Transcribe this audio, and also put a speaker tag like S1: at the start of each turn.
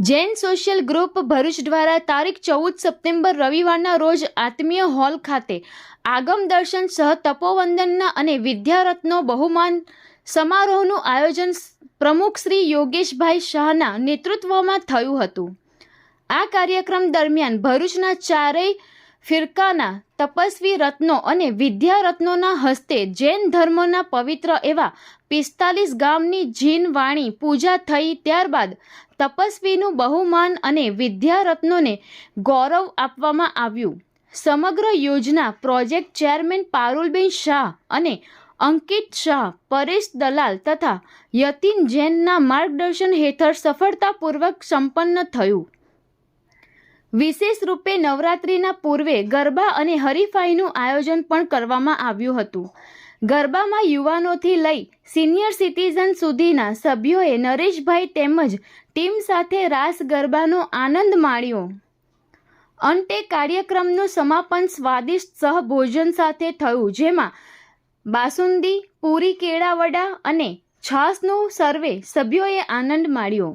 S1: Jain social group Bharuch દ્વારા તારીખ ચૌદ સપ્ટેમ્બર રવિવારના રોજ આત્મીય હોલ ખાતે આગમ દર્શન સહ તપોવંદનના અને વિદ્યારત્નો બહુમાન સમારોહનું આયોજન પ્રમુખ શ્રી યોગેશભાઈ શાહના નેતૃત્વમાં થયું હતું. આ કાર્યક્રમ દરમિયાન ભરૂચના ચારેય ફિરકાના તપસ્વી રત્નો અને વિદ્યારત્નોના હસ્તે જૈન ધર્મના પવિત્ર એવા પિસ્તાલીસ ગામની જીન વાણી પૂજા થઈ ત્યારબાદ તપસ્વીનું બહુમાન અને વિદ્યારત્નોને ગૌરવ આપવામાં આવ્યું. સમગ્ર યોજના પ્રોજેક્ટ ચેરમેન પારુલબેન શાહ અને અંકિત શાહ, પરેશ દલાલ તથા યતિન જૈનના માર્ગદર્શન હેઠળ સફળતાપૂર્વક સંપન્ન થયું. વિશેષ રૂપે નવરાત્રિના પૂર્વે ગરબા અને હરીફાઈનું આયોજન પણ કરવામાં આવ્યું હતું. ગરબામાં યુવાનોથી લઈ સિનિયર સિટીઝન સુધીના સભ્યોએ નરેશભાઈ તેમજ ટીમ સાથે રાસ ગરબાનો આનંદ માણ્યો. અંતે કાર્યક્રમનું સમાપન સ્વાદિષ્ટ સહભોજન સાથે થયું, જેમાં બાસુંદી, પૂરી કેળાવડા અને છાસનો સર્વે સભ્યોએ આનંદ માણ્યો.